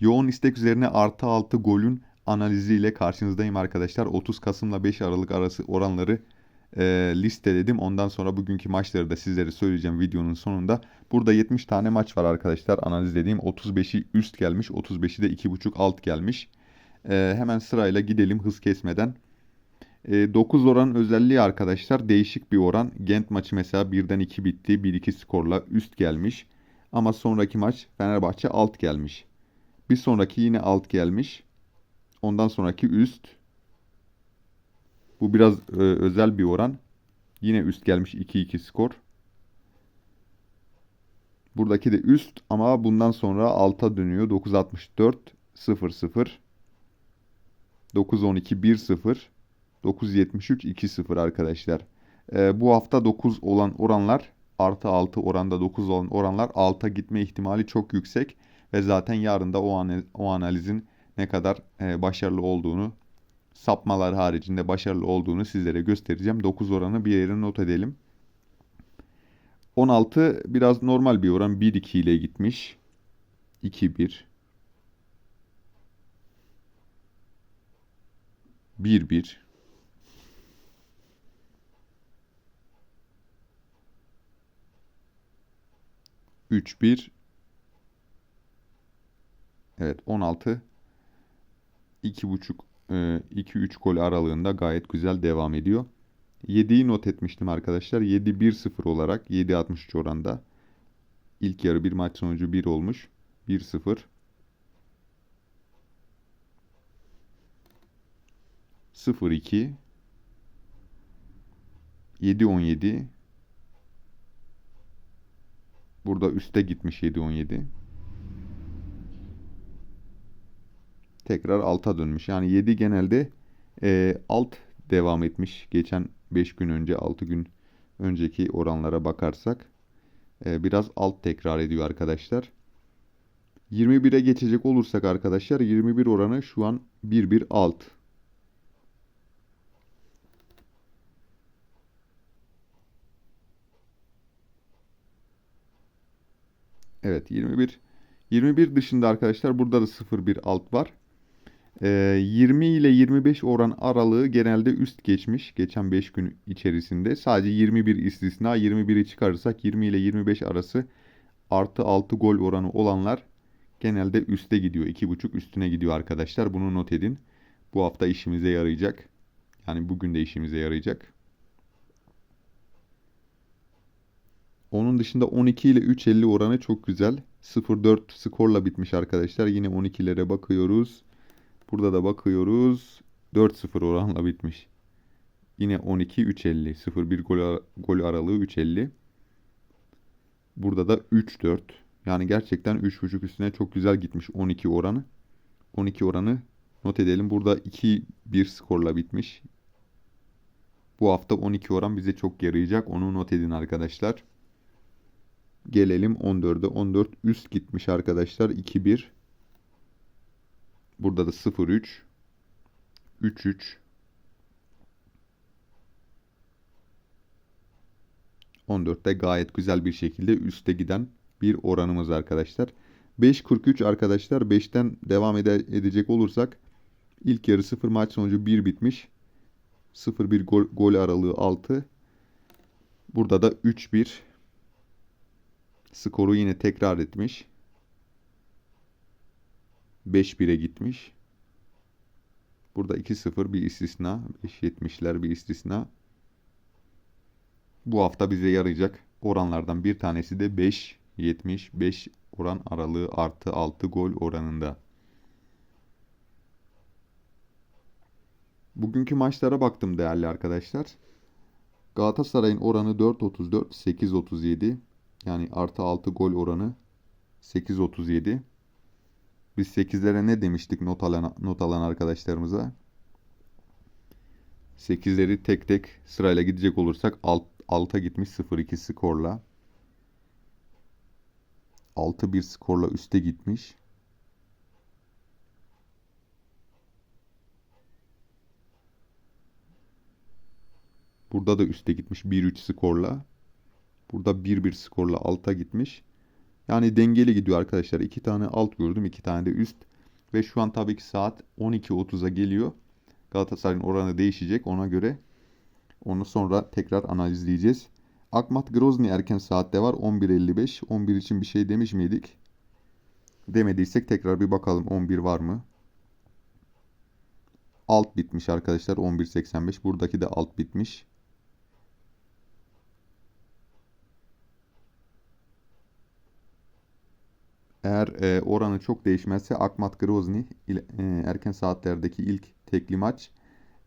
Yoğun istek üzerine artı 6 golün analiziyle karşınızdayım arkadaşlar. 30 Kasım'la 5 Aralık arası oranları e, listeledim. Ondan sonra bugünkü maçları da sizlere söyleyeceğim videonun sonunda. Burada 70 tane maç var arkadaşlar. Analiz dediğim 35'i üst gelmiş. 35'i de 2.5 alt gelmiş. E, hemen sırayla gidelim hız kesmeden. E, 9 oran özelliği arkadaşlar değişik bir oran. Gent maçı mesela 1'den 2 bitti. 1-2 skorla üst gelmiş. Ama sonraki maç Fenerbahçe alt gelmiş. Bir sonraki yine alt gelmiş. Ondan sonraki üst. Bu biraz e, özel bir oran. Yine üst gelmiş 2-2 skor. Buradaki de üst ama bundan sonra alta dönüyor. 9.64 0-0. 9-12 1-0. 9.73 2-0 arkadaşlar. E, bu hafta 9 olan oranlar artı 6 oranda 9 olan oranlar alta gitme ihtimali çok yüksek. Ve zaten yarın da o, analiz, o analizin ne kadar e, başarılı olduğunu sapmalar haricinde başarılı olduğunu sizlere göstereceğim. 9 oranı bir yere not edelim. 16 biraz normal bir oran. 1-2 ile gitmiş. 2-1. 1-1. Üç bir. Evet 16. 2.5 2-3 gol aralığında gayet güzel devam ediyor. 7'yi not etmiştim arkadaşlar. 7-1-0 olarak 7-63 oranda. İlk yarı bir maç sonucu 1 olmuş. 1-0. 0-2 7-17 Burada üste gitmiş 7-17. Tekrar alta dönmüş. Yani 7 genelde e, alt devam etmiş. Geçen 5 gün önce 6 gün önceki oranlara bakarsak e, biraz alt tekrar ediyor arkadaşlar. 21'e geçecek olursak arkadaşlar 21 oranı şu an 1-1 alt. Evet 21 21 dışında arkadaşlar burada da 0-1 alt var. 20 ile 25 oran aralığı genelde üst geçmiş geçen 5 gün içerisinde. Sadece 21 istisna 21'i çıkarırsak 20 ile 25 arası artı 6 gol oranı olanlar genelde üste gidiyor. 2.5 üstüne gidiyor arkadaşlar. Bunu not edin. Bu hafta işimize yarayacak. Yani bugün de işimize yarayacak. Onun dışında 12 ile 3.50 oranı çok güzel. 0.4 skorla bitmiş arkadaşlar. Yine 12'lere bakıyoruz. Burada da bakıyoruz. 4-0 oranla bitmiş. Yine 12-3.50. 0-1 gol, gol aralığı 3.50. Burada da 3-4. Yani gerçekten 3.5 üstüne çok güzel gitmiş 12 oranı. 12 oranı not edelim. Burada 2-1 skorla bitmiş. Bu hafta 12 oran bize çok yarayacak. Onu not edin arkadaşlar. Gelelim 14'e. 14 üst gitmiş arkadaşlar. 2-1. Burada da 0-3. 3-3. ...14'te gayet güzel bir şekilde üste giden bir oranımız arkadaşlar. 5.43 arkadaşlar 5'ten devam ede edecek olursak ilk yarı 0 maç sonucu 1 bitmiş. 0-1 gol, gol aralığı 6. Burada da 3-1 skoru yine tekrar etmiş. 5-1'e gitmiş. Burada 2-0 bir istisna. 5-70'ler bir istisna. Bu hafta bize yarayacak oranlardan bir tanesi de 5-75 oran aralığı artı 6 gol oranında. Bugünkü maçlara baktım değerli arkadaşlar. Galatasaray'ın oranı 4.34, 8.37. Yani artı 6 gol oranı 8.37. Biz 8'lere ne demiştik not alan, not alan arkadaşlarımıza? 8'leri tek tek sırayla gidecek olursak alt, alta gitmiş 0-2 skorla. 6-1 skorla üste gitmiş. Burada da üste gitmiş 1-3 skorla. Burada 1-1 skorla alta gitmiş. Yani dengeli gidiyor arkadaşlar. İki tane alt gördüm. iki tane de üst. Ve şu an tabii ki saat 12.30'a geliyor. Galatasaray'ın oranı değişecek. Ona göre onu sonra tekrar analizleyeceğiz. Akmat Grozny erken saatte var. 11.55. 11 için bir şey demiş miydik? Demediysek tekrar bir bakalım 11 var mı? Alt bitmiş arkadaşlar 11.85. Buradaki de alt bitmiş. Eğer e, oranı çok değişmezse Akmat Grozny ile- e, erken saatlerdeki ilk tekli maç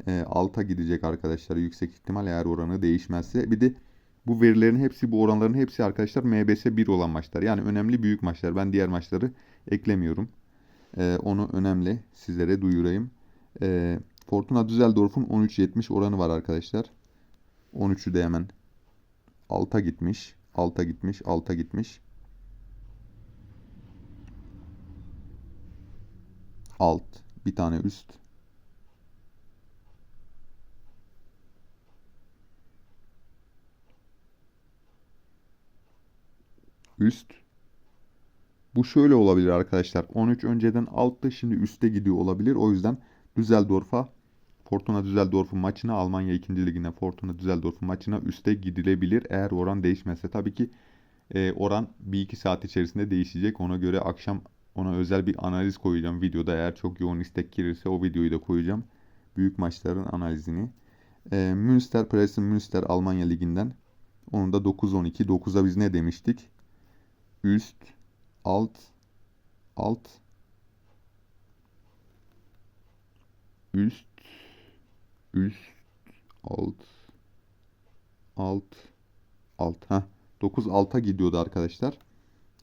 e, alta gidecek arkadaşlar. Yüksek ihtimal eğer oranı değişmezse. Bir de bu verilerin hepsi bu oranların hepsi arkadaşlar MBS 1 olan maçlar. Yani önemli büyük maçlar. Ben diğer maçları eklemiyorum. E, onu önemli sizlere duyurayım. E, Fortuna Düsseldorf'un 13.70 oranı var arkadaşlar. 13'ü de hemen alta gitmiş. Alta gitmiş. Alta gitmiş. Alt. Bir tane üst. Üst. Bu şöyle olabilir arkadaşlar. 13 önceden altta şimdi üste gidiyor olabilir. O yüzden Düsseldorf'a Fortuna Düsseldorf'un maçına Almanya 2. Ligi'ne Fortuna Düsseldorf'un maçına üste gidilebilir. Eğer oran değişmezse tabii ki e, oran 1-2 saat içerisinde değişecek. Ona göre akşam ona özel bir analiz koyacağım videoda. Eğer çok yoğun istek gelirse o videoyu da koyacağım. Büyük maçların analizini. E, Münster, Preußen Münster Almanya Ligi'nden. Onun da 9-12. 9'a biz ne demiştik? Üst, alt, alt, üst, üst, alt, alt, alt. Ha, 9 alta gidiyordu arkadaşlar.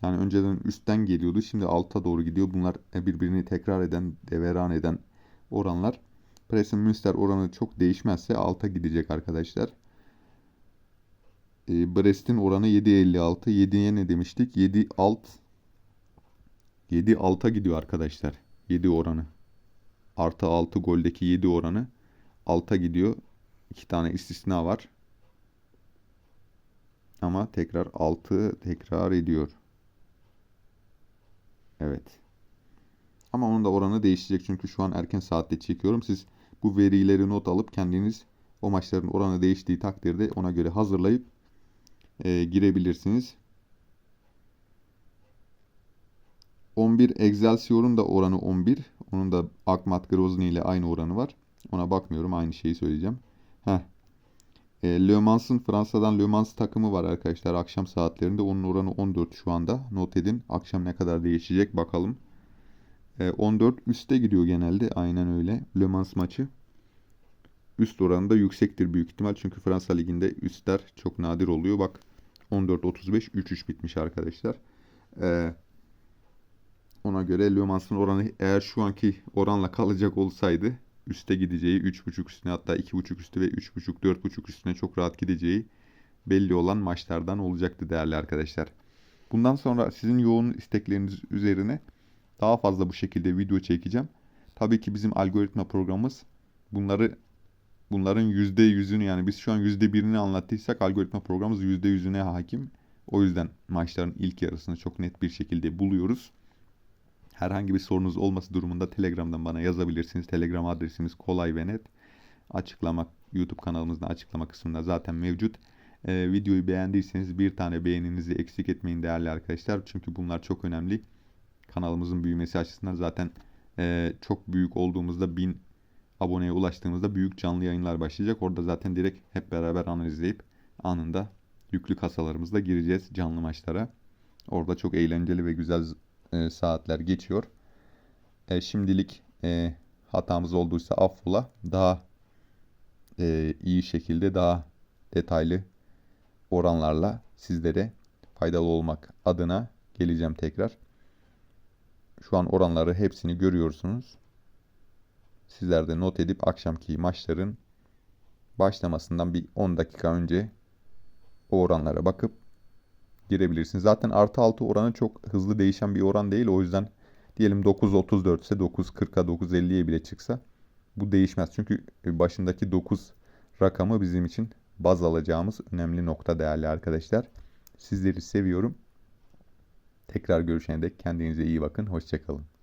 Yani önceden üstten geliyordu. Şimdi alta doğru gidiyor. Bunlar birbirini tekrar eden, deveran eden oranlar. Preußen Münster oranı çok değişmezse alta gidecek arkadaşlar. E, Brest'in oranı 7.56. 7'ye ne demiştik? 7 alt 7 alta gidiyor arkadaşlar. 7 oranı. Artı 6 goldeki 7 oranı alta gidiyor. 2 tane istisna var. Ama tekrar 6 tekrar ediyor. Evet. Ama onun da oranı değişecek çünkü şu an erken saatte çekiyorum. Siz bu verileri not alıp kendiniz o maçların oranı değiştiği takdirde ona göre hazırlayıp e, girebilirsiniz. 11 Excelsior'un da oranı 11. Onun da Akmat Grozny ile aynı oranı var. Ona bakmıyorum. Aynı şeyi söyleyeceğim. Heh. E, Le Mans'ın Fransa'dan Le Mans takımı var arkadaşlar. Akşam saatlerinde. Onun oranı 14 şu anda. Not edin. Akşam ne kadar değişecek bakalım. E, 14 üste gidiyor genelde. Aynen öyle. Le Mans maçı. Üst oranı da yüksektir büyük ihtimal. Çünkü Fransa Ligi'nde üstler çok nadir oluyor. Bak 14-35 3-3 bitmiş arkadaşlar. Ee, ona göre Le Mans'ın oranı eğer şu anki oranla kalacak olsaydı üste gideceği 3.5 üstüne hatta 2.5 üstü ve 3.5 4.5 üstüne çok rahat gideceği belli olan maçlardan olacaktı değerli arkadaşlar. Bundan sonra sizin yoğun istekleriniz üzerine daha fazla bu şekilde video çekeceğim. Tabii ki bizim algoritma programımız bunları bunların %100'ünü yani biz şu an %1'ini anlattıysak algoritma programımız %100'üne hakim. O yüzden maçların ilk yarısını çok net bir şekilde buluyoruz. Herhangi bir sorunuz olması durumunda Telegram'dan bana yazabilirsiniz. Telegram adresimiz kolay ve net. Açıklama YouTube kanalımızda açıklama kısmında zaten mevcut. Ee, videoyu beğendiyseniz bir tane beğeninizi eksik etmeyin değerli arkadaşlar. Çünkü bunlar çok önemli. Kanalımızın büyümesi açısından zaten e, çok büyük olduğumuzda 1000 aboneye ulaştığımızda büyük canlı yayınlar başlayacak. Orada zaten direkt hep beraber analizleyip anında yüklü kasalarımızla gireceğiz canlı maçlara. Orada çok eğlenceli ve güzel e, saatler geçiyor. E, şimdilik e, hatamız olduysa affola. Daha e, iyi şekilde daha detaylı oranlarla sizlere faydalı olmak adına geleceğim tekrar. Şu an oranları hepsini görüyorsunuz. Sizler de not edip akşamki maçların başlamasından bir 10 dakika önce o oranlara bakıp girebilirsiniz. Zaten artı 6 oranı çok hızlı değişen bir oran değil. O yüzden diyelim 9.34 ise 9.40'a 9.50'ye bile çıksa bu değişmez. Çünkü başındaki 9 rakamı bizim için baz alacağımız önemli nokta değerli arkadaşlar. Sizleri seviyorum. Tekrar görüşene dek kendinize iyi bakın. Hoşçakalın.